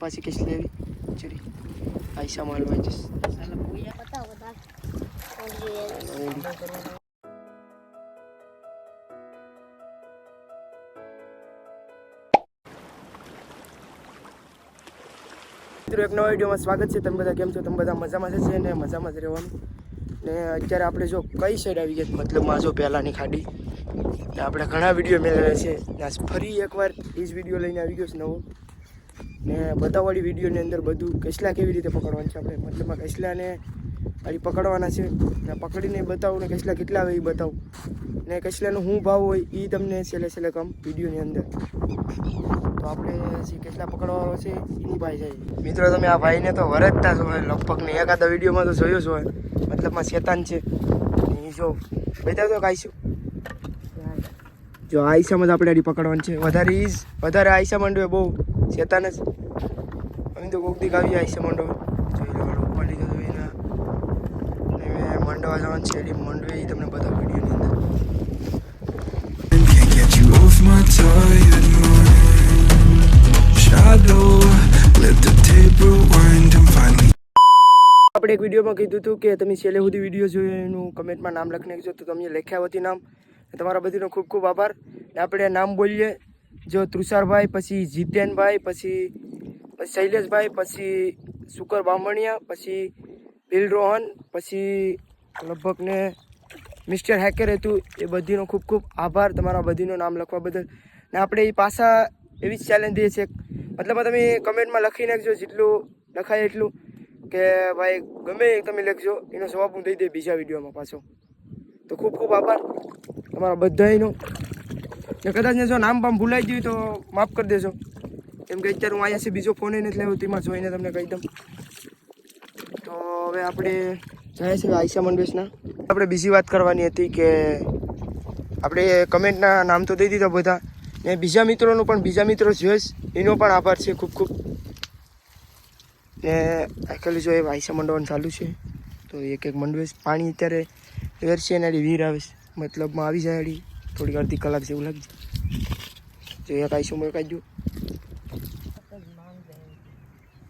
પાછી કેસલી લેવી. ચડી. આઈસા માલવા જઈશ. મિત્રો, એક નવા વિડીયોમાં સ્વાગત છે. તમે બધા કેમ છો? તમે બધા મજામાં છે ને? મજામાં જ રહેવાનું. ને અત્યારે આપણે જો કઈ સાઈડ આવી ગયા? મતલબમાં જો પહેલાંની ખાડી. આપણે ઘણા વીડિયો મેળવ્યા છે. ને ફરી એકવાર એ જ વીડિયો લઈને આવી ગયો છે નવો. ને બતાવવાળી વિડીયોની અંદર બધું કસલા કેવી રીતે પકડવાનું છે આપણે? મતલબમાં કસલાને આડી પકડવાના છે. ને પકડીને બતાવું ને કસલા કેટલા આવે એ બતાવું. ને કસલાનો શું ભાવ હોય એ તમને છેલ્લે છેલ્લે કમ વિડીયોની અંદર. તો આપણે જે કેટલા પકડવાનો છે એની ભાઈ જાય મિત્રો, તમે આ ભાઈને તો વરજતા છો લગભગ ને એકાદા વિડીયોમાં તો જોયો છો મતલબમાં શેતાન છે. એ જો બતાવતો તો કાંઈ જો આઈસામાં જ આપણે આડી પકડવાનું છે. વધારે ઈઝ વધારે આઈસા માંડવે બહુ શેતાન જ. અમે તો કોક દીક આવી છે માંડવે. જોઈ લો ઉપર લીધો તો એના. ને મેં માંડવા જવાનું છે એડી મંડવે તમને બધા વિડીયોની અંદર. My tired mind. Shadow, let the tape rewind and finally. આપણે એક વિડીયોમાં કીધું હતું કે તમે છેલ્લે સુધી વીડિયો જોયો એનું કમેન્ટમાં નામ લખી નાખજો તો તમને લખ્યા હતી નામ. તમારા બધીનો ખૂબ ખૂબ આભાર. ને આપણે નામ બોલીએ જો તુષારભાઈ, પછી જીતેનભાઈ, પછી શૈલેષભાઈ, પછી શુકર બામણિયા, પછી બિલ રોહન પછી લગભગ ને મિસ્ટર હેકર હતું એ બધીનો ખૂબ ખૂબ આભાર તમારા બધીનું નામ લખવા બદલ. ને આપણે એ પાછા એવી જ ચેલેન્જ દઈએ છીએ મતલબ તમે કમેન્ટમાં લખી નાખજો જેટલું લખાય એટલું, કે ભાઈ ગમે તમે લખજો, એનો જવાબ હું દઈ દે બીજા વિડીયોમાં પાછો. તો ખૂબ ખૂબ આભાર તમારા બધાયનો. ને કદાચ ને જો નામ બામ ભૂલાઈ ગયું તો માફ કરી દેજો. કેમ કે અત્યારે હું અહીંયાથી બીજો ફોન નથી લેવો તેમાં જોઈને તમને કહી દઉં. તો હવે આપણે જાય છે આયશા મંડવેશના આપણે બીજી વાત કરવાની હતી કે આપણે કમેન્ટના નામ તો દઈ દીધા બધા. ને બીજા મિત્રોનું પણ, બીજા મિત્રો જોઈશ. એનો પણ આભાર છે ખૂબ ખૂબ. ને એકચ્યુઅલી જો એ આયશા મંડવાનું ચાલુ છે, તો એક એક મંડવેશ પાણી અત્યારે વેરશે એનાથી એના વીર આવે મતલબમાં આવી જાય થોડીક અડધી કલાક જેવું લાગી જાય એક આયશું મેં કાઢ્યું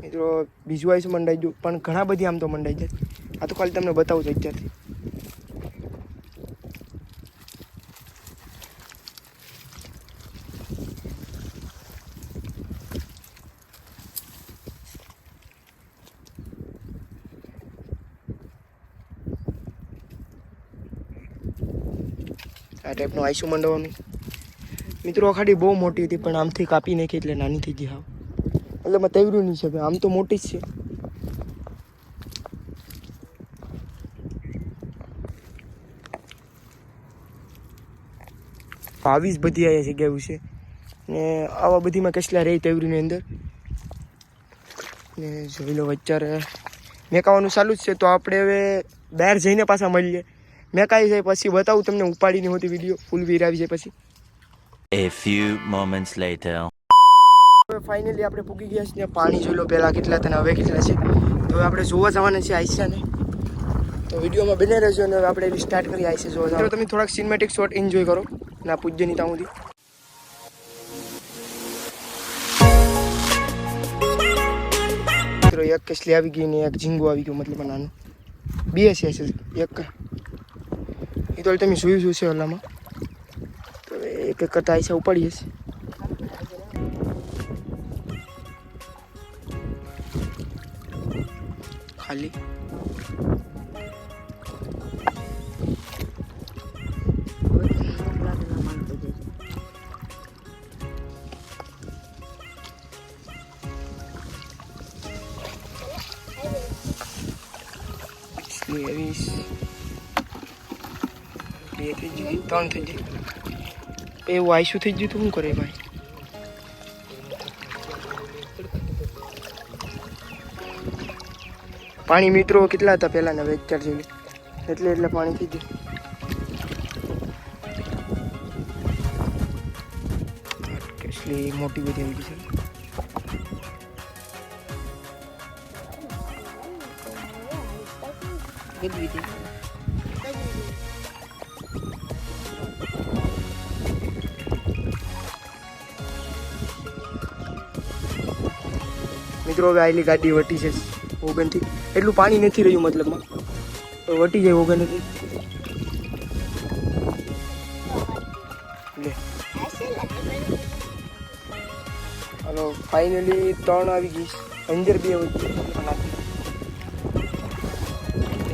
મિત્રો, બીજું આયશું મંડાઈ ગયું પણ ઘણા બધી આમ તો મંડાઈ જાય. આ તો ખાલી તમને બતાવું છું અત્યારથી. આ ટાઈપનું આઈસું મંડવાનું મિત્રો ખાડી બહુ મોટી હતી, પણ આમથી કાપી નાખી એટલે નાની થઈ ગઈ હાવ. એટલે મેં તૈવર્યું નહીં છે આમ તો મોટી જ છે. આવી જ બધી અહીંયા જગ્યાઓ છે. ને આવા બધીમાં કેટલા રહી તૈવરીની અંદર? ને જોઈ લો અત્યારે મેકાવાનું ચાલુ જ છે, તો આપણે હવે બહાર જઈને પાછા મળીએ. મેકાઈ જાય પછી બતાવું તમને ઉપાડીની હોતી વીડિયો ફૂલ વીર આવી જાય પછી. A few moments later. હવે ફાઇનલી આપણે પૂગી ગયા છીએ પાણી જોઈ લો પહેલાં કેટલા તને હવે કેટલા છે. તો હવે આપણે જોવા જવાના છે આઈસાને તો વિડીયોમાં બને રહેજો અને હવે આપણે સ્ટાર્ટ કરી આઈસે જોવા જવાનું. તમે થોડાક સિનેમેટિક શોટ એન્જોય કરો. ના પૂજ્યની ત્યાં સુધી. એક કેસલી આવી ગઈ ને એક ઝીંગો આવી ગયો મતલબ નાનું. બે છે એક. એ તો તમે જોયું શું છે ઓલામાં તો હવે એક એક કરતા આઈસા ઉપાડીએ છીએ ખાલી ત્રેવીસ બે થઈ ગઈ ત્રણ થઈ ગઈ. એવું આઈશું થઈ ગયું તો, શું કરે ભાઈ? પાણી મિત્રો કેટલા હતા પહેલાં હવે ચાર જેવી એટલે એટલે પાણી થઈ ગયું. કેટલી મોટી બધી આવી છે. મિત્રો, હવે આટલી ગાડી વટી છે. ઓગનથી એટલું પાણી નથી રહ્યું મતલબમાં. તો વટી જાય ઓગનથી લે. હાલો ફાઇનલી ત્રણ આવી ગઈ. અંજર બી આવી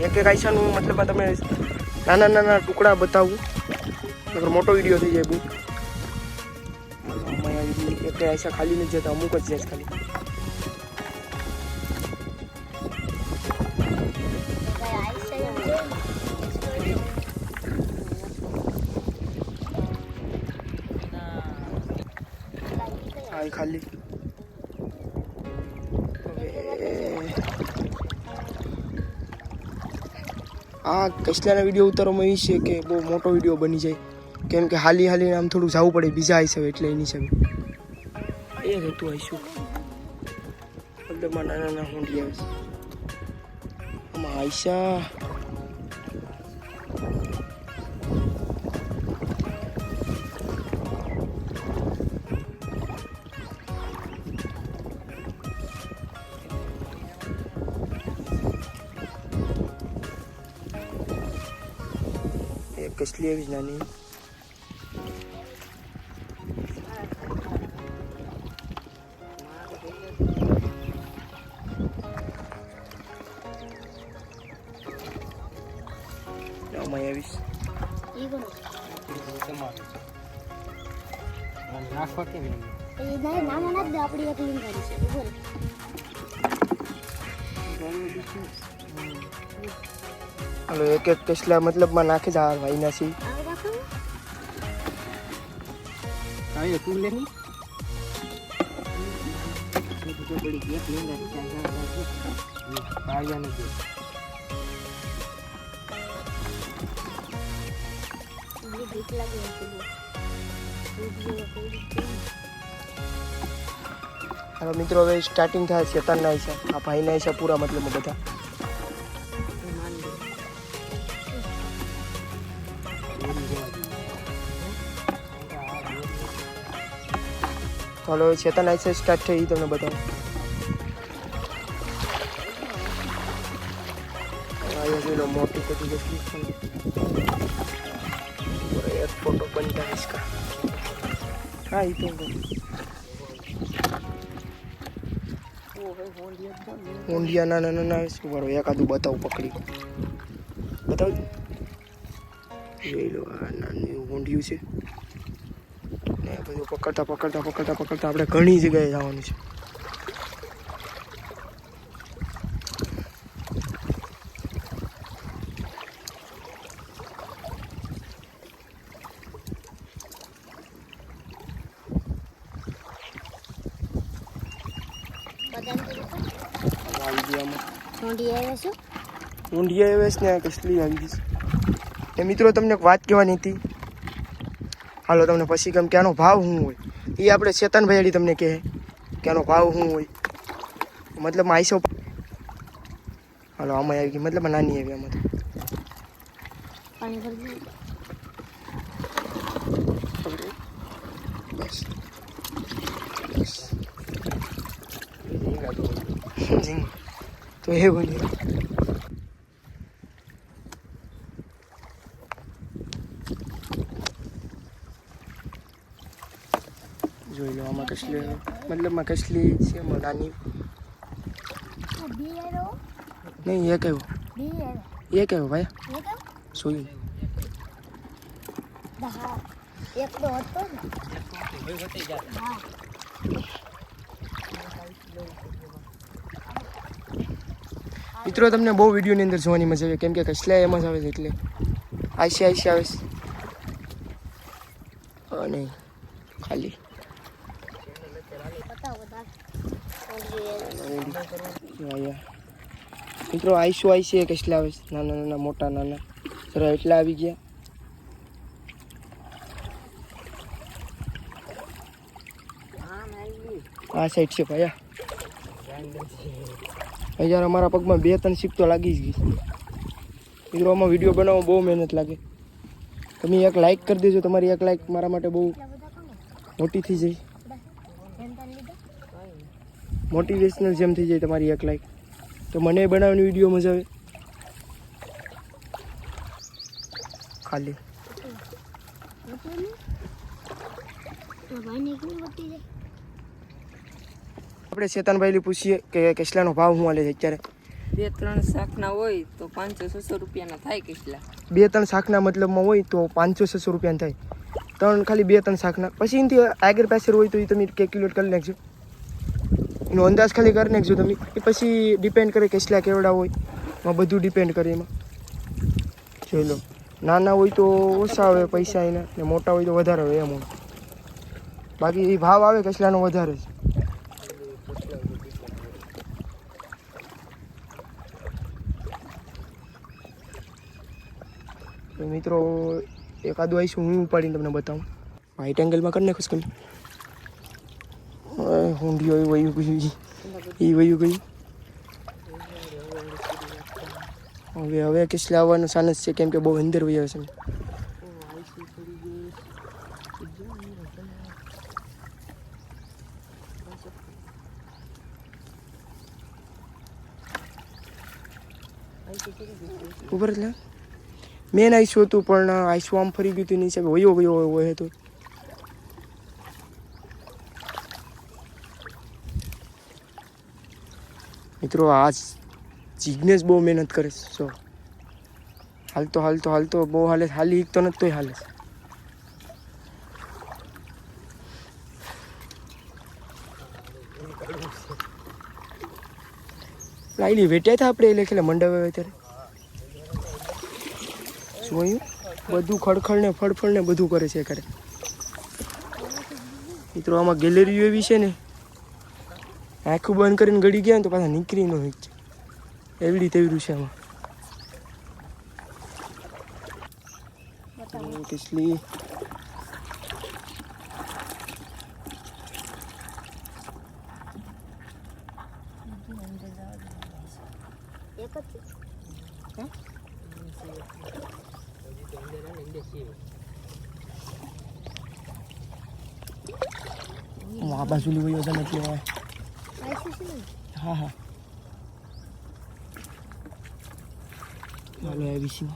એક એક આઈસાનું મતલબમાં તમે નાના નાના ટુકડા બતાવું. મોટો વીડિયો થઈ જાય બહુ. એક આઈસા ખાલી નથી જતા, અમુક જ જાય ખાલી. આ કસલાના વીડિયો ઉતારવામાં એ છે કે બહુ મોટો વીડિયો બની જાય. કેમ કે હાલી હાલીને આમ થોડું જવું પડે, બીજા હિસાબે એટલે એની હિસાબે એ જ હતું આવીશું મતલબમાં નાના નાના હુંડી આવે છે. આમાં આઈશા કસલી એવી જ નાની આમાં આવીશ નાના નથી આપણી એક લીંક કરી છે બોલ હાલો એક એક કસલા મતલબમાં નાખે જ આ ભાઈના સી આ રાખો મને બીક લાગે છે બહુ. ભૂત જેવો કોઈ છે. હાલો મિત્રો હવે સ્ટાર્ટિંગ થાય શેતાનના હિસાબ આ ભાઈના હિસાબ પૂરા મતલબ બધા હાલો ચેતન છે સ્ટાર્ટ થઈ તમને બતાવો મોટી કદી જતી એક ફોટો બનતા ઇસકા હા એ તો ઊંડિયા ના ના ના શું કરો એકાદું બતાવું પકડી. બતાવું. જોઈ લો આ નાનું ઊંડિયું છે. ને બધું પકડતા પકડતા પકડતા પકડતા આપણે ઘણી જગ્યાએ જવાનું છે. ઊંડિયા એવેસ ને કસલી આવી ગઈ છે. એ મિત્રો તમને એક વાત કહેવાની હતી. હાલો તમને પછી કેમ કે આનો ભાવ શું હોય? એ આપણે ચેતનભાઈ અડી તમને કહે કે આનો ભાવ શું હોય? મતલબ આઈસો હાલો આમાં આવી ગઈ. મતલબ નાની આવી આમાં તો એ બન્યું. જોઈ લો આમાં કસલી મતલબમાં કસલી છે એમાં નાની. આ બી આવ્યો નહીં એ કયો બી આવ્યો એ કયો ભાઈ? એ કેમ સોયું હા એક તો હતો ને હા મિત્રો તમને બહુ વિડીયોની અંદર જોવાની મજા આવે કેમ કે કસલા એમાં જ આવે છે એટલે. આઈસી આઈસી આવે છે. અ, નહીં ખાલી બતાવો બતાવો ઢોંઢી અહીંયા મિત્રો આઈસુ આઈસી એ કસલા આવે છે. નાના નાના, મોટા, નાના. જરા એટલા આવી ગયા. આ સાઈડ છે ભાઈ અહીંયા અમારા પગમાં બે, ત્રણ શીપ તો લાગી જ ગઈ. મિત્રો, આમાં વીડિયો બનાવવા બહુ મહેનત લાગે. તમે એક લાઈક કરી દેજો, તમારી એક લાઈક મારા માટે બહુ એટલા બધા કોને મોટી થઈ જાય. જનતા લીધા મોટિવેશનલ જેમ થઈ જાય તમારી એક લાઈક તો મને બનાવવાની વીડિયો મજા આવે. ખાલી. આપણે શેતાનભાઈ પૂછીએ કે કેસલાનો ભાવ શું હાલે છે અત્યારે? બે ત્રણ શાકના હોય તો પાંચસો છસો રૂપિયાના થાય કેસલા. બે ત્રણ શાકના મતલબમાં હોય તો પાંચસો છસો રૂપિયાના થાય. ત્રણ ખાલી બે ત્રણ શાકના. પછી એનાથી આગળ પાછળ હોય તો એ તમે કેલ્ક્યુલેટ કરી નાખજો. એનો અંદાજ ખાલી કરી નાખજો તમે. એ પછી ડિપેન્ડ કરે કેટલા કેવડા હોય. એમાં બધું ડિપેન્ડ કરે એમાં. જોઈ લો. નાના હોય તો ઓછા આવે પૈસા એના. ને મોટા હોય તો વધારે આવે એમ બાકી એ ભાવ આવે કેટલાનો વધારે છે. મિત્રો, એકાદું આવીશું હું ઉપાડીને તમને બતાવું. વ્હાઈટ એંગલમાં કરી નાખીશ કમી ઊંડિયો એ વયું ગયું એ વયું ગયું. હવે હવે કિસલે આવવાનો સાનસ છે, કેમ કે બહુ અંદર વયો છે. ઉપર એટલે મેન આઈસું હતું, પણ આઈશું આમ ફરી ગયું હતું નહીં હિસાબે વયો ગયો હોય હતો. મિત્રો, આ જિજ્ઞેસ બહુ મહેનત કરે છે. સો હાલતો હાલતો હાલતો બહુ હાલે. હાલી તો નથી તોય હાલે. લાઈલી વેટ્યા હતા આપણે એ ખેલે મંડપ ત્યારે? જોયું બધું ખડખડ ને ફળફળ ને બધું કરે છે કરે મિત્રો, આમાં ગેલેરીઓ એવી છે ને આખું બંધ કરીને ગળી ગયા ને તો પાછા નીકળી ન હોય. એવડી એવી છે આમાં. કિસલી આ બાજુ લેવો યોજન એટલે હોય આઈસી છે ને હા હા. હાલો એબીસી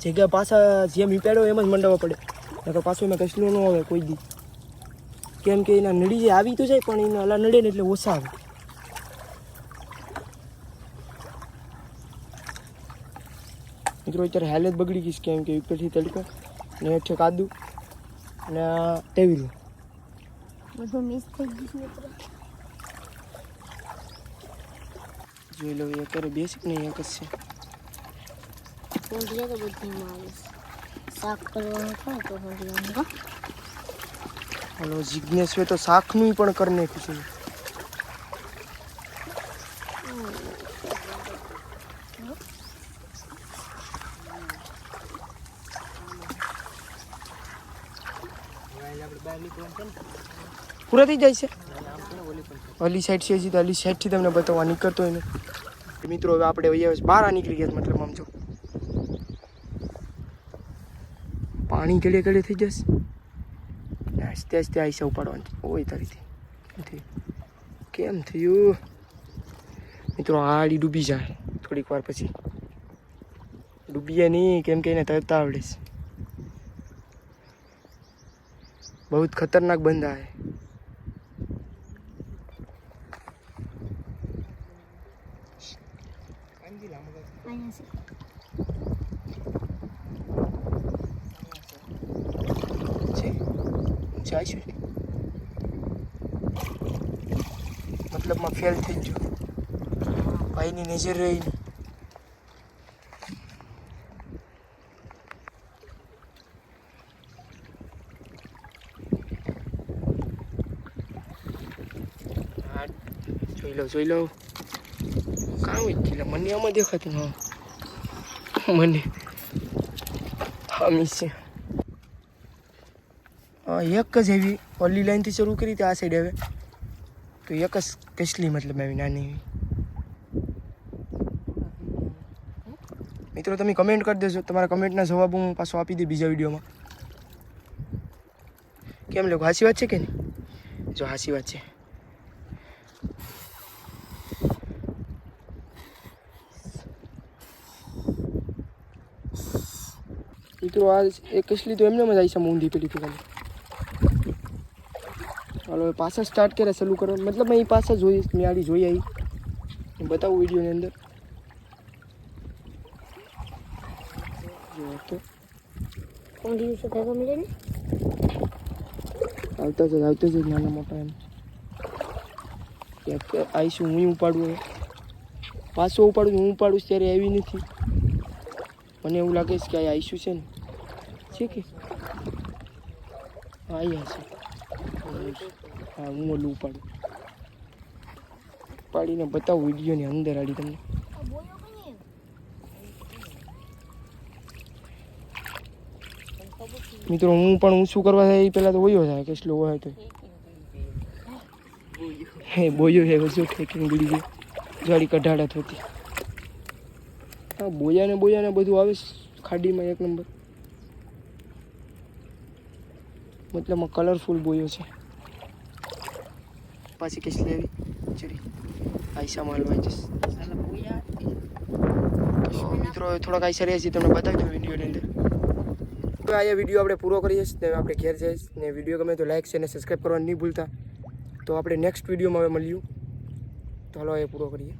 જગ્યા પાછા જેમ ઈપાડ્યો એમ જ મંડાવવા પડે. નકર પાછું એમાં કસલું ન આવે કોઈ દી. કેમ કે એના નડી જે આવી તો જાય, પણ એના અલા નડે ને એટલે ઓછા આવે. મિત્રો, અત્યારે હાલત બગડી ગઈ છે કેમ કે ઉપરથી તડકો. ને છે કાદુ અને આ ટેવીલું બધું મિસ થઈ ગયું મિત્રો. જોઈ લો એ કરે બેસિક નહીં એક જ છે. ઊંધિયા તો બધું આવે શાક કરવાનું થાય તો હાલો હોય તો શાકનું પણ કરી નાખ્યું છે. પૂરા થઈ જાય છે? અલી સાઈડ છે હજી તો, અલી સાઈડથી તમને બતાવવા નીકળતો હોય ને. મિત્રો, હવે આપણે અહીંયા બહાર નીકળી ગયા મતલબ આમ જો. પાણી ગળે ગળે થઈ જશે. આસ્તે આસ્તે આઈસા ઉપાડવાની ઓય તારીથી કેમ થયું? મિત્રો, આ આડી ડૂબી જાય, થોડીક વાર પછી. ડૂબીએ નહીં, કેમ કે એને તરતા આવડે છે. બહુ ખતરનાક બંધા હે અહીંયા છે છે ઊંચા છે મતલબમાં ફેલ થઈ ગયો ભાઈની નજર રહી. જોઈ લો જોઈ લો કાં જ ગયેલા મને આમાં દેખાતું હા મને હા મિસ છે એક જ એવી ઓલી લાઈનથી શરૂ કરી હતી આ સાઈડ હવે તો એક જ કસલી મતલબ એવી નાની એવી મિત્રો તમે કમેન્ટ કરી દેજો તમારા કમેન્ટના જવાબ હું પાછો આપી દઈ બીજા વિડીયોમાં કેમ લોકો હાસી વાત છે કે નહીં જો હાસી વાત છે મિત્રો આ એક કસલી તો એમને જ આવી છે ઊંધી પેલી ખાલી. હાલો પાછા સ્ટાર્ટ કરે ચાલુ કરો મતલબ મેં એ પાછા જોઈ મેં આડી જોઈ આવી બતાવું વિડીયોની અંદર. તો. આવતા જ આવતા જ નાના મોટા એમ. આવીશું હું ઉપાડું હવે. પાછો ઉપાડું હું ઉપાડું ત્યારે આવી નથી. મને એવું લાગે છે કે આ આવીશું છે ને. છે કે? હા, અહીંયા હા, હું ઓલું ઉપાડું. ઉપાડીને બતાવું વિડીયોની અંદર આડી તમને. મિત્રો, હું પણ ઊંચું કરવા થાય એ પહેલાં તો ઓયો થાય કે સ્લો હોય તો હે, બોયો છે વસો ઠેકીને ગળી ગયો જાડી કઢાડા થતી. હા બોયા ને બોયા ને બધું આવે ખાડીમાં એક નંબર. મતલબ કલરફુલ બોયો છે. પાછી કેસ લેવી. ચડી. આઈસા માલવાઈ જઈશ. મિત્રો હવે થોડાક આઈસા રહે છે તમને બતાવી દઉં વિડીયોની અંદર. તો આ વીડિયો આપણે પૂરો કરીએ છીએ ને આપણે ઘેર જઈશ. ને વીડિયો ગમે તો લાઈક છે અને સબસ્ક્રાઈબ કરવાનું નહીં ભૂલતા. તો આપણે નેક્સ્ટ વિડીયોમાં હવે મળ્યું તો હાલો એ પૂરો કરીએ.